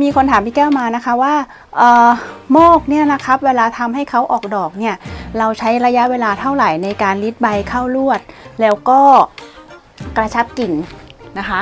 มีคนถามพี่แก้วมานะคะว่าโมกเนี่ยนะครับเวลาทำให้เขาออกดอกเนี่ยเราใช้ระยะเวลาเท่าไหร่ในการริดใบเข้าลวด แล้วก็กระชับกิ่งนะคะ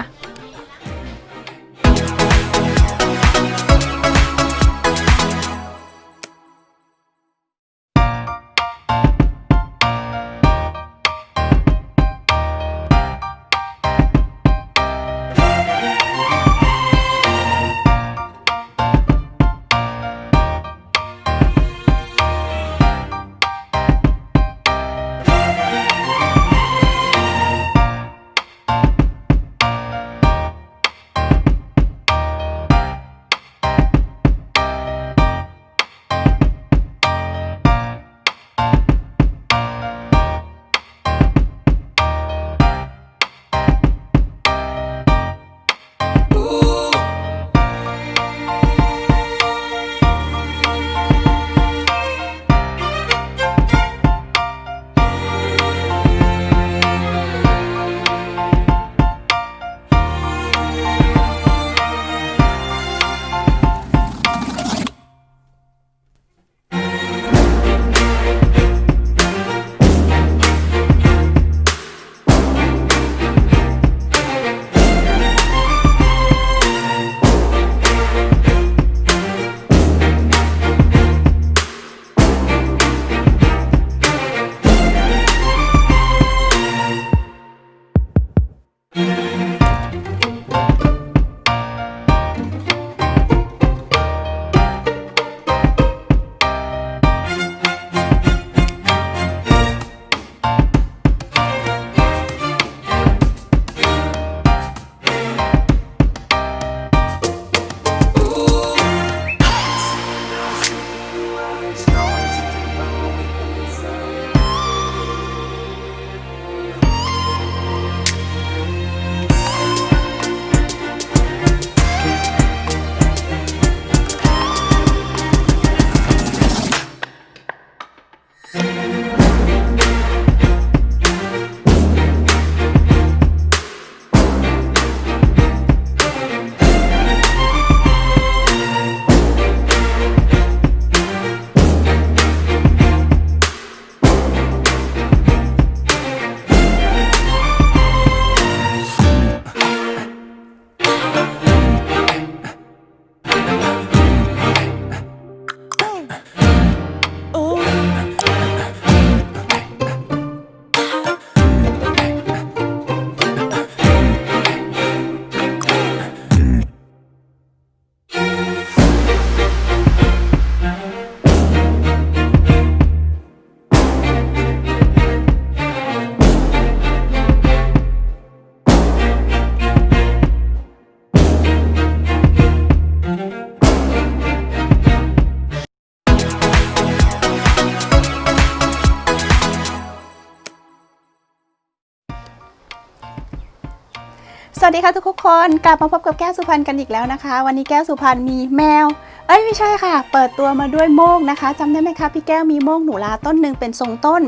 สวัสดีค่ะทุกคนกลับมาพบกับแก้วสุพรรณกันอีกแล้วนะคะ วันนี้แก้วสุพรรณมีแมว เอ้ยไม่ใช่ค่ะ เปิดตัวมาด้วยโมกนะคะจำได้ไหมคะพี่แก้วมีโมกหนูลาต้นหนึ่งเป็นทรงต้น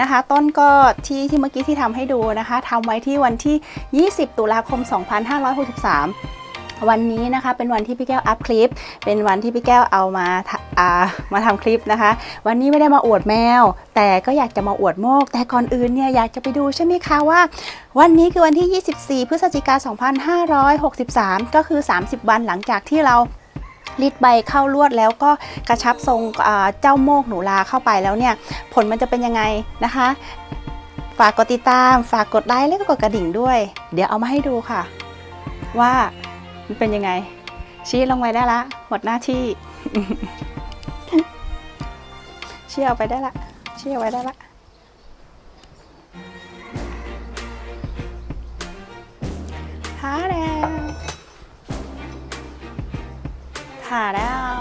นะคะ ต้นก็ที่ที่เมื่อกี้ที่ทำให้ดูนะคะทำไว้ที่วันที่ 20 ตุลาคม 2563วันนี้นะคะเป็นวันที่พี่แก้วอัพคลิป เป็นวันที่พี่แก้วเอามา มาทำคลิปนะคะ วันนี้ไม่ได้มาอวดแมว แต่ก็อยากจะมาอวดโมก แต่ก่อนอื่นเนี่ยอยากจะไปดูใช่ไหมคะว่า วันนี้คือวันที่ 24 พฤศจิกา2563 ก็คือ 30 วันหลังจากที่เรารีดใบเข้าลวดแล้วก็กระชับทรงเจ้าโมกหนูลาเข้าไปแล้วเนี่ย ผลมันจะเป็นยังไงนะคะ ฝากกดติดตาม ฝากกดไลค์และก็กดกระดิ่งด้วย เดี๋ยวเอามาให้ดูค่ะ ว่ามันเป็นยังไง ชี้ลงไปได้ละ หมดหน้าที่ ชี้เอไปได้ละ เชี้เอไว้ได้ละถ่าแดงถ่าดาว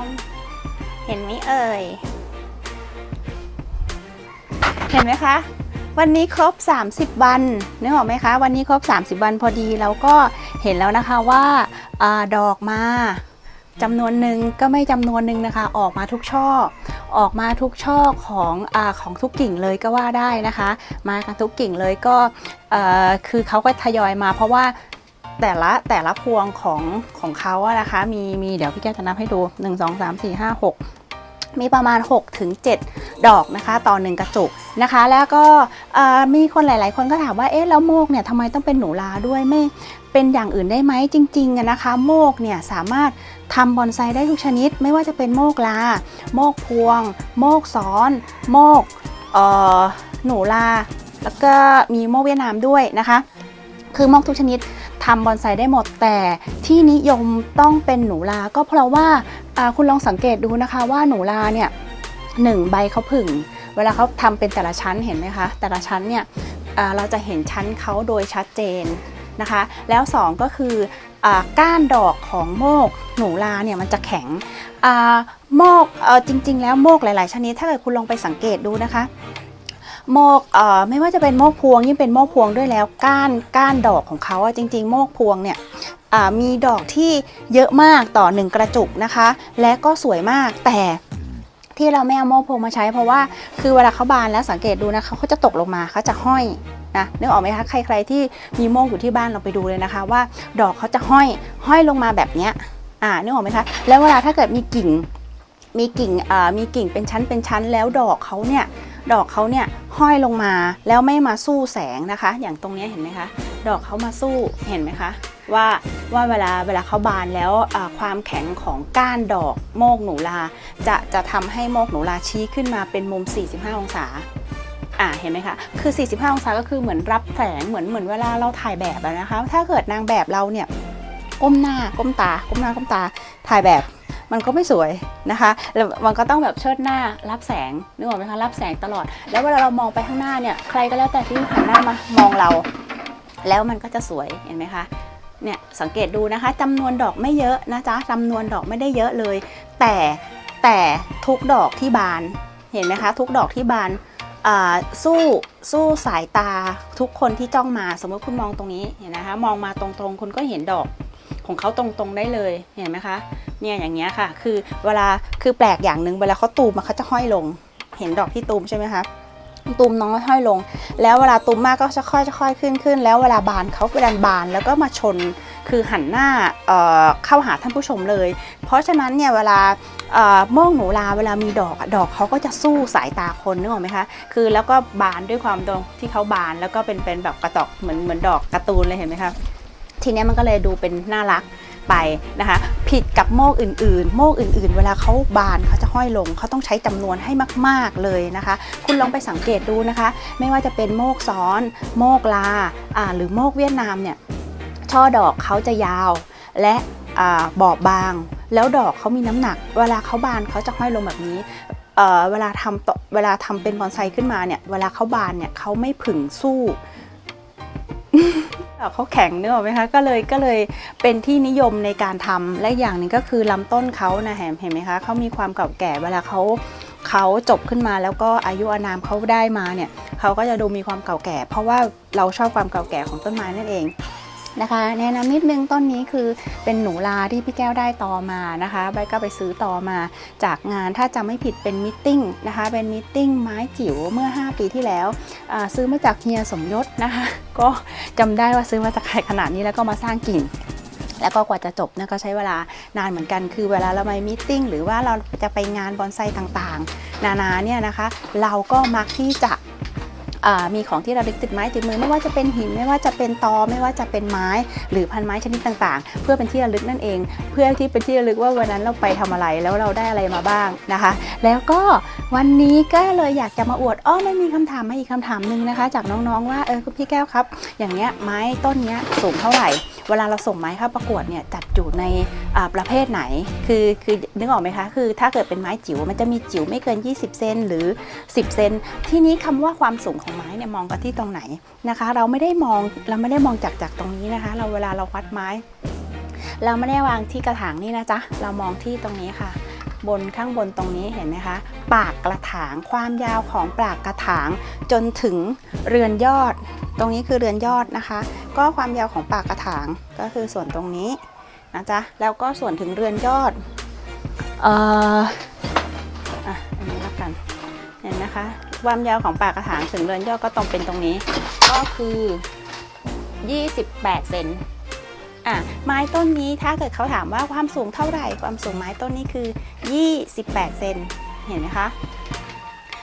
เห็นไหมเอ่ย เห็นไหมคะ วันนี้ครบ 30 วันนึกออกไหมคะ วันนี้ครบ 30 วันพอดีแล้วก็เห็นแล้วนะคะว่าอาดอกมาจำนวนหนึ่งก็ไม่จำนวนหนึ่งนะคะ ออกมาทุกช่อ ออกมาทุกช่อของอของทุกกิ่งเลยก็ว่าได้นะคะ มากันทุกกิ่งเลยก็คือเขาก็ทยอยมาเพราะว่าแต่ละแต่ละพวงของของเขาอะนะคะ มีมีเดี๋ยวพี่แก้วจะนับให้ดู 1 2 3 4 5 6มีประมาณ6ถึง7ดอกนะคะ ต่อหนึ่งกระจุกนะคะ แล้วก็มีคนหลาย ๆ คนก็ถามว่าเอ๊ะแล้วโมกเนี่ยทำไมต้องเป็นหนูลาด้วยไม่ เป็นอย่างอื่นได้ไหมจริงๆนะคะโมกเนี่ยสามารถทำบอนไซได้ทุกชนิด ไม่ว่าจะเป็นโมกลา โมกพวง โมกซ้อน โมกหนูลา แล้วก็มีโมกเวียดนามด้วยนะคะ คือโมกทุกชนิดทำบอนไซได้หมดแต่ที่นิยมต้องเป็นหนูลา ก็เพราะว่าคุณลองสังเกตดูนะคะว่าหนูลาเนี่ยหนึ่งใบเขาผึ่ง เวลาเขาทำเป็นแต่ละชั้นเห็นไหมคะ แต่ละชั้นเนี่ยเราจะเห็นชั้นเขาโดยชัดเจน นะคะ แล้วสองก็คืออก้านดอกของโมกหนูลาเนี่ยมันจะแข็งโมกจริง ๆ แล้วโมกหลาย ๆ ชนิดถ้าเกิดคุณลองไปสังเกตดูนะคะโมกไม่ว่าจะเป็นโมกพวงยิ่งเป็นโมกพวงด้วยแล้วก้านก้านดอกของเขาอะจริง ๆ โมกพวงเนี่ยมีดอกที่เยอะมากต่อหนึ่งกระจุกนะคะ และก็สวยมากแต่ที่เราไม่เอาโมกพวงมาใช้เพราะว่าคือเวลาเขาบานแล้วสังเกตดูนะคะเขาจะตกลงมาเขาจะห้อย นะนึกออกไหมคะใครๆที่มีโมกอยู่ที่บ้านเราไปดูเลยนะคะ ว่าดอกเขาจะห้อยห้อยลงมาแบบเนี้ยอ่านึกออกไหมคะแล้วเวลาถ้าเกิดมีกิ่งมีกิ่งอ่ามีกิ่งเป็นชั้นเป็นชั้นแล้วดอกเขาเนี่ยดอกเขาเนี่ยห้อยลงมาแล้วไม่มาสู้แสงนะคะ อย่างตรงนี้เห็นไหมคะดอกเขามาสู้เห็นไหมคะว่าว่าเวลาเวลาเขาบานแล้วความแข็งของก้านดอกโมกหนูลา จะจะทำให้โมกหนูลาชี้ขึ้นมาเป็นมุม 45 องศา อ่าเห็นไหมคะคือ 45 องศาก็คือเหมือนรับแสงเหมือนเหมือนเวลาเราถ่ายแบบนะคะ ถ้าเกิดนางแบบเราเนี่ยก้มหน้าก้มตา ก้มหน้าก้มตาถ่ายแบบมันก็ไม่สวยนะคะแล้วมันก็ต้องแบบเชิดหน้ารับแสงนึกออกไหมคะรับแสงตลอด แล้วเวลาเรามองไปข้างหน้าเนี่ยใครก็แล้วแต่ที่หันหน้ามามองเรา แล้วมันก็จะสวยเห็นไหมคะเนี่ยสังเกตดูนะคะจำนวนดอกไม่เยอะนะจ๊ะจำนวนดอกไม่ได้เยอะเลย แต่แต่ทุกดอกที่บานเห็นไหมคะ ทุกดอกที่บาน สู้สู้สายตาทุกคนที่จ้องมาสมมติคุณมองตรงนี้เห็นนะคะมองมาตรงๆ คุณก็เห็นดอกของเขาตรงๆได้เลยเห็นไหมคะเนี่ยอย่างเงี้ยค่ะ คือเวลาคือแปลกอย่างหนึ่งเวลาเขาตูมอะเขาจะห้อยลง เห็นดอกที่ตูมใช่ไหมคะตูมน้อยห้อยลง แล้วเวลาตูมมากก็จะค่อยจะค่อยขึ้นขึ้น แล้วเวลาบานเขาก็ดันบานแล้วก็มาชน คือหันหน้าเเข้าหาท่านผู้ชมเลย เพราะฉะนั้นเนี่ยเวลาโมงหนูลาเวลามีดอกดอกเขาก็จะสู้สายตาคนนึกออกไหมคะ คือแล้วก็บานด้วยความตรงที่เขาบานแล้วก็เป็นเป็นแบบกระตอกเหมือนเหมือนดอกการ์ตูนเลยเห็นไหมคะทีนี้มันก็เลยดูเป็นน่ารักไปนะคะผิดกับโมกอื่นๆ โมกอื่นๆ เวลาเขาบานเขาจะห้อยลงเขาต้องใช้จำนวนให้มากๆเลยนะคะ คุณลองไปสังเกตดูนะคะ ไม่ว่าจะเป็นโมกซ้อน โมกลาหรือโมกเวียดนามเนี่ย ช่อดอกเขาจะยาว และบอบบาง แล้วดอกเขามีน้ำหนัก เวลาเขาบานเขาจะห้อยลงแบบนี้เวลาทำเวลาทำเป็นบอนไซขึ้นมาเนี่ย เวลาเขาบานเนี่ยเขาไม่ผึ่งสู้เขาแข็งเนื้อไหมคะก็เลยก็เลยเป็นที่นิยมในการทำและอย่างหนึ่งก็คือลำต้นเขานะเห็นเห็นไหมคะเขามีความเก่าแก่เวลาเขาเขาจบขึ้นมาแล้วก็อายุอานามเขาได้มาเนี่ยเขาก็จะดูมีความเก่าแก่ เพราะว่าเราชอบความเก่าแก่ของต้นไม้นั่นเอง นะคะแนะนำนิดนึงต้นนี้คือเป็นหนูลาที่พี่แก้วได้ต่อมานะคะใบก็ไปซื้อต่อมาจากงานถ้าจำไม่ผิดเป็นมิทติ้งนะคะเป็นมิทติ้งไม้จิ๋วเมื่อ 5 ปีที่แล้วซื้อมาจากเฮียสมยศนะคะ ก็จำได้ว่าซื้อมาจากใครขนาดนี้แล้วก็มาสร้างกิ่งแล้วก็กว่าจะจบนะก็ใช้เวลานานเหมือนกัน คือเวลาเราไปมีตติ้งหรือว่าเราจะไปงานบอนไซต่างๆ นานาเนี่ยนะคะ เราก็มักที่จะ มีของที่เราลึกติดไม้ติดมือ ไม่ว่าจะเป็นหินไม่ว่าจะเป็นตอไม่ว่าจะเป็นไม้ หรือพันไม้ชนิดต่างๆ เพื่อเป็นที่ระลึกนั่นเอง เพื่อที่เป็นที่ระลึกว่าวันนั้นเราไปทำอะไรแล้วเราได้อะไรมาบ้างนะคะ แล้วก็วันนี้ก็เลยอยากจะมาอวดอ้อมันมีคำถามมาอีกคำถามหนึ่งนะคะ จากน้องๆว่าเออคุณพี่แก้วครับ อย่างเนี้ยไม้ต้นเนี้ยสูงเท่าไหร่ เวลาเราส่งไม้เข้าประกวดเนี่ยจัดอยู่ในประเภทไหน คือคือนึกออกไหมคะ คือถ้าเกิดเป็นไม้จิ๋วมันจะมีจิ๋วไม่เกิน 20 เซนหรือ 10 เซน ที่นี้คำว่าความสูงของไม้เนี่ยมองกันที่ตรงไหนนะคะ เราไม่ได้มองเราไม่ได้มองจากจากตรงนี้นะคะ เราเวลาเราวัดไม้ เราไม่ได้วางที่กระถางนี่นะจ๊ะเรามองที่ตรงนี้ค่ะ บนข้างบนตรงนี้เห็นไหมคะ ปากกระถางความยาวของปากกระถางจนถึงเรือนยอด ตรงนี้คือเรือนยอดนะคะ ก็ความยาวของปากกระถางก็คือส่วนตรงนี้นะจ๊ะแล้วก็ส่วนถึงเรือนยอดเอ่อ เห็นนะคะ ความยาวของปากกระถางถึงเรือนยอดก็ตรงเป็นตรงนี้ ก็คือ 28 เซนอะไม้ต้นนี้ถ้าเกิดเขาถามว่าความสูงเท่าไหร่ ความสูงไม้ต้นนี้คือ 28 เซนเห็นไหมคะ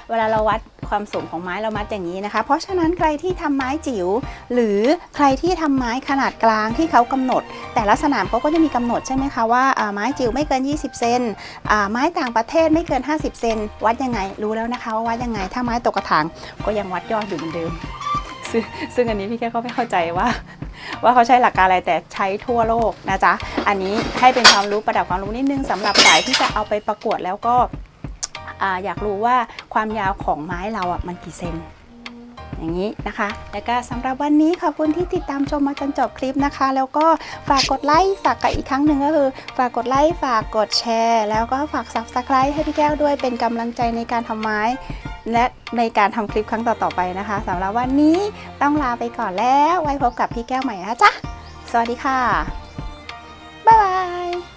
เวลาเราวัด ความสูงของไม้เรามัดอย่างนี้นะคะ เพราะฉะนั้นใครที่ทำไม้จิ๋วหรือใครที่ทำไม้ขนาดกลางที่เขากำหนด แต่ละสนามเขาก็จะมีกำหนดใช่ไหมคะว่าไม้จิ๋วไม่เกิน 20 เซนไม้ต่างประเทศไม่เกิน 50 เซนวัดยังไงรู้แล้วนะคะว่าวัดยังไงถ้าไม้ตกกระถางก็ยังวัดยอดอยู่เหมือนเดิมซึ่งอันนี้พี่แก้วก็ไม่เข้าใจว่า ว่าเขาใช้หลักการอะไรแต่ใช้ทั่วโลกนะจ๊ะ อันนี้ให้เป็นความรู้ประดับความรู้นิดนึงสำหรับสายที่จะเอาไปประกวดแล้วก็ ออยากรู้ว่าความยาวของไม้เราอะมันกี่เซนอย่างนี้นะคะ แล้วก็สำหรับวันนี้ขอบคุณที่ติดตามชมมาจนจบคลิปนะคะ แล้วก็ฝากกดไลค์ฝากกับอีกครั้งหนึ่งก็คือ ฝากกดไลค์ฝากกดแชร์ แล้วก็ฝาก subscribe ให้พี่แก้วด้วยเป็นกำลังใจในการทำไม้ และในการทำคลิปครั้งต่อๆไปนะคะสำหรับวันนี้ต้องลาไปก่อนแล้ว ไว้พบกับพี่แก้วใหม่นะจ๊ะ สวัสดีค่ะ บ๊ายบาย